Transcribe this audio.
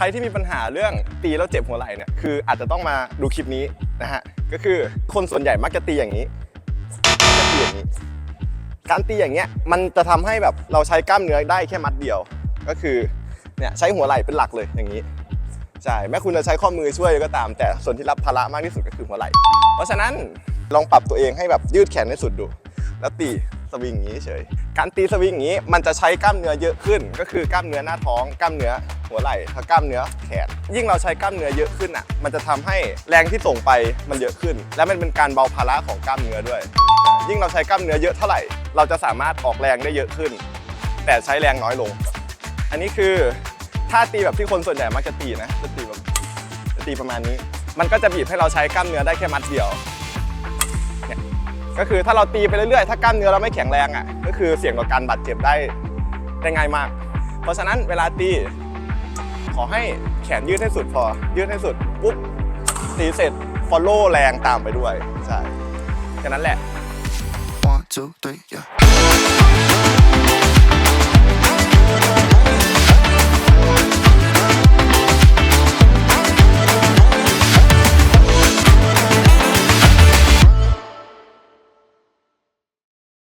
ครที่มีปัญหาเรื่องตีแล้วเจ็บหัวไหล่เนี่ยคืออาจจะต้องมาดูคลิปนี้นะฮะก็คือคนส่วนใหญ่มักจะตีอย่างนี้กจะตีอย่างนี้ การตีอย่างเงี้ยมันจะทำให้แบบเราใช้กล้ามเนื้อได้แค่มัดเดียว ก็คือเนี่ยใช้หัวไหล่เป็นหลักเลยอย่างนี้ใช่แม้คุณจะใช้ข้อมือช่วยก็ตาม แต่ส่วนที่รับภาระมากที่สุดก็คือหัวไหล่เพราะฉะนั้นลองปรับตัวเองให้แบบยืดแขนให้สุดดู แล้วตี สวิงอย่างนี้เฉย การตีสวิงอย่างนี้มันจะใช้กล้ามเนื้อเยอะขึ้น ก็คือกล้ามเนื้อหน้าท้องกล้ามเนื้อหัวไหล่แล้วกล้ามเนื้อแขน ยิ่งเราใช้กล้ามเนื้อเยอะขึ้นอะ มันจะทำให้แรงที่ส่งไปมันเยอะขึ้น และมันเป็นการเบาภาระของกล้ามเนื้อด้วย ยิ่งเราใช้กล้ามเนื้อเยอะเท่าไหร่ เราจะสามารถออกแรงได้เยอะขึ้น แต่ใช้แรงน้อยลง อันนี้คือท่าตีแบบที่คนส่วนใหญ่มักจะตีนะจะตีแบบจะตีประมาณนี้ มันก็จะบีบให้เราใช้กล้ามเนื้อได้แค่มัดเดียว ก็คือถ้าเราตีไปเรื่อยๆ ถ้ากล้ามเนื้อเราไม่แข็งแรงอะก็คือเสี่ยงต่อการบาดเจ็บได้ได้ง่ายมาก เพราะฉะนั้นเวลาตี ขอให้แขนยืดให้สุดพอ ยืดให้สุดปุ๊บตีเสร็จ follow แรงตามไปด้วยใช่แค่นั้นแหละ One, two, three, yeah.